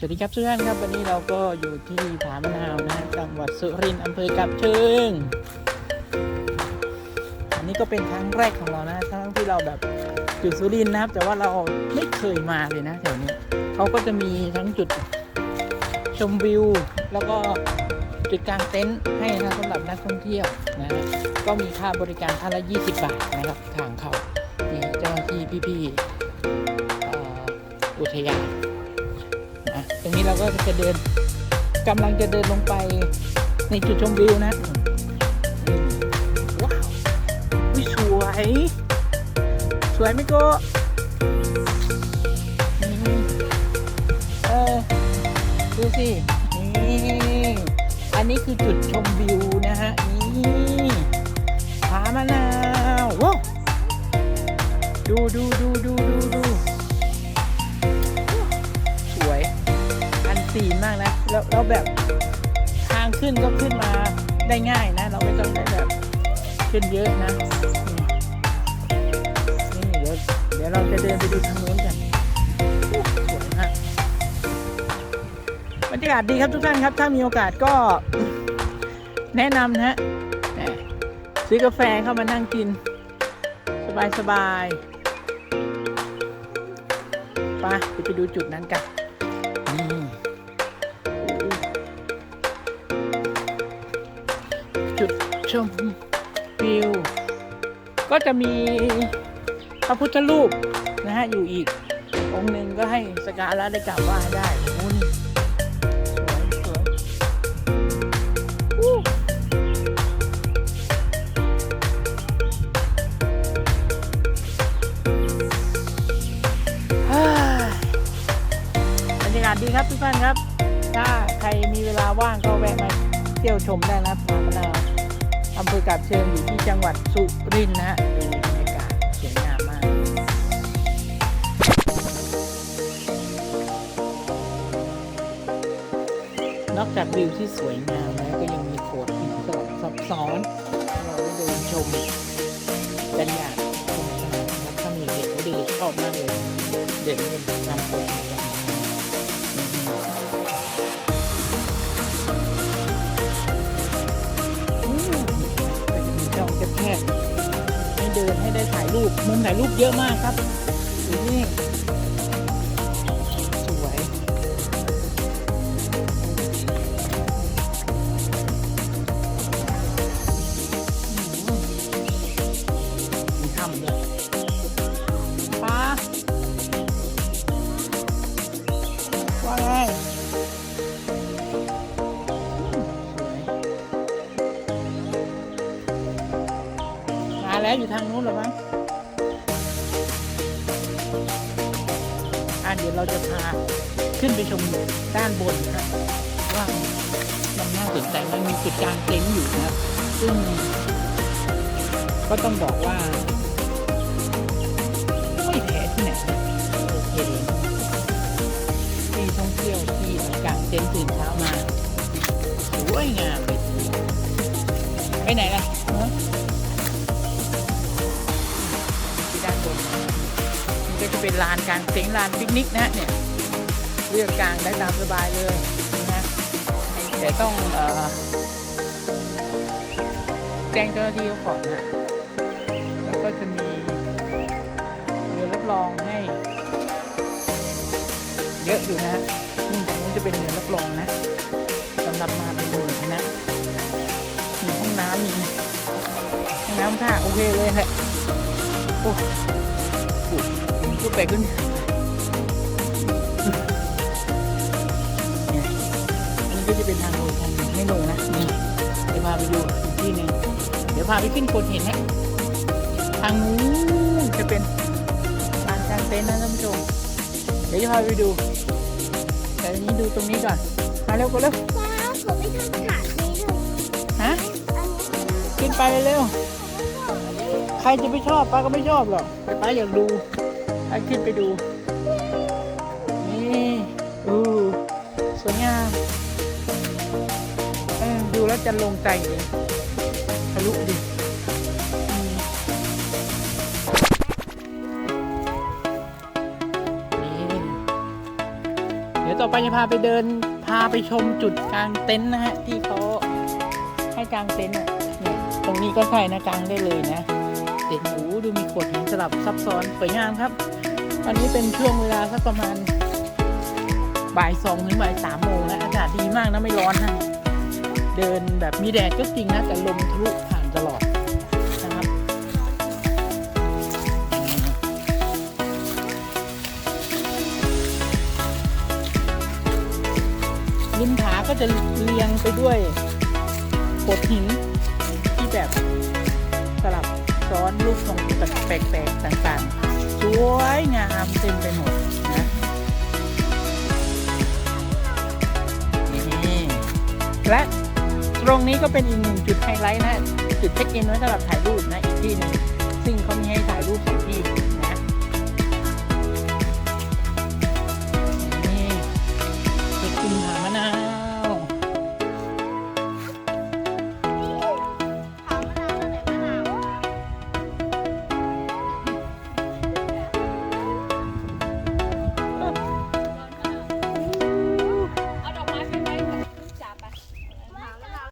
สวัสดีครับทุกท่านครับ วันนี้เราก็อยู่ที่ผามะนาวนะจังหวัดสุรินทร์อำเภอกับเชิง อันนี้ก็เป็นครั้งแรกของเรานะทั้งที่เราแบบอยู่สุรินทร์นะครับ แต่ว่าเราไม่เคยมาเลยนะแถวนี้เขาก็จะมีทั้งจุดชมวิว แล้วก็จุดกลางเต็นท์ให้นะสำหรับนักท่องเที่ยวนะก็มีค่าบริการท่านละ 20 บาทนะครับทางเขานี่เจ้าหน้าที่พี่ๆอ,อุทยาน รงนี้เราก็จะเดินกำลังจะเดินลงไปในจุดชมวิวนะอืมว้าวอุ๊ยสวย สวยไหมโกนี่เออดูสินี่อันนี้คือจุดชมวิวนะฮะ นี่ผามะนาวว้าวดูดูดูดูดู ดีมากนะแล้วแล้วแบบทางขึ้นก็ขึ้นมาได้ง่ายนะ เราไม่ต้องได้แบบขึ้นเยอะนะนี่เดี๋ยวเดี๋ยวเราจะเดินไปดูทางโน้นกันสวยมากบรรยากาศดีครับทุกท่านครับ ถ้ามีโอกาสก็แนะนำนะฮะซื้อกาแฟเข้ามานั่งกิน สบายสบายๆไปไปดูจุดนั้นกัน ชมวิว ก็จะมีพระพุทธรูปนะฮะอยู่อีก องค์หนึ่งก็ให้สกการะได้กราบไหว้ได้โอ้โหนี่สวยสวยอู้ยบรรยากาศดีครับทุกท่านครับ ถ้าใครมีเวลาว่างก็แวะมาเที่ยวชมได้นะผามะนาว อำเภอกาบเชิงอยู่ที่จังหวัดสุรินทร์นะฮะดูบรรยากาศสวยงามมาก นอกจากวิวที่สวยงามแล้วก็ยังมีโขดหินสลับซับซ้อนให้เราได้เดินชมกันอย่างสนุกสนานนะครับถ้ามีเด็กก็เด็กชอบมากเลย เด็กนี่เป็นนำโขดหิน รูป มุมถ่ายรูปเยอะมากครับดูนี่สวย มีถ้ำด้วยป้าว่าไงมสวยมาแล้วอยู่ทางนู้นหรือมั้ง เดี๋ยวเราจะพาขึ้นไปชมด้านบนนะครับว่ามันน่าสนใจมันมีจุดกลางเต็นท์อยู่นะครับ ซึ่งก็ต้องบอกว่าไม่แพ้ที่ไหนโอเคเลยที่ท่องเที่ยวที่กลางเต็นท์ตื่นเช้ามาสวยงามเลยทีไปไหนล่ะ จะเป็นลานกลางเต็นท์ลานปิกนิกนะฮะเนี่ยเลือกกลางได้ตามสบายเลยนะแต่ต้องอแจ้งเจ้าหน้าที่ก่อนนะแล้วก็จะมีเรือรับรองให้ เยอะอยู่นะนี่ตรงนี้จะเป็นเรือรับรองนะสำหรับมาเป็นหมู่คณะมีห้องน้ำมีห้องน้ำท่าโอเคเลยแหละโอ้โห ขึ้นไปขึ้นเนี่ยอันนี้ก็จะเป็นทางลงทางไม่ลงนะนี่เดี๋ยวพาไปดูอีกที่หนึ่งเดี๋ยวพาไปขึ้นโขดหินนะทางนู้นจะเป็นลานกลางเต็นท์นะท่านผู้ชมเดี๋ยวจะพาไปดู แต่อันนี้ดูตรงนี้ก่อนมาเร็วก็เร็วว้าวผมไม่ทำขาดนี้เลยฮะอันนี้ขึ้นไปเร็วใครจะไม่ชอบป้าก็ไม่ชอบหรอกแต่ป้าอยากดู ป้าขึ้นไปดู นี่อู้สวยงามดูแล้วจะลงใจเลยทะลุดิเดี๋ยวต่อไปจะพาไปเดิน พาไปชมจุดกลางเต็นท์นะฮะ ที่เขาให้กลางเต็นท์อะเนี่ยตรงนี้ก็ใช่นะกลางได้เลยนะ ลับซับซ้อนสวยงามครับ ตอนนี้เป็นช่วงเวลาสักประมาณบ่ายสองถึงบ่ายสามโมงนะอากาศดีมากนะไม่ร้อนนะเดินแบบมีแดดก็จริงนะแต่ลมทะลุผ่านตลอดนะครับริมผาก็จะเรียงไปด้วยโขดหินที่แบบ ซ้อนรูปทรงแปลกๆต่างๆ สวยงามเต็มไปหมดนะนี่และตรงนี้ก็เป็นอีกหนึ่งจุดไฮไลท์นะ จุดเช็คอินไว้สำหรับถ่ายรูปนะอีกที่หนึ่งซึ่งเขามีให้ถ่ายรูปสองที่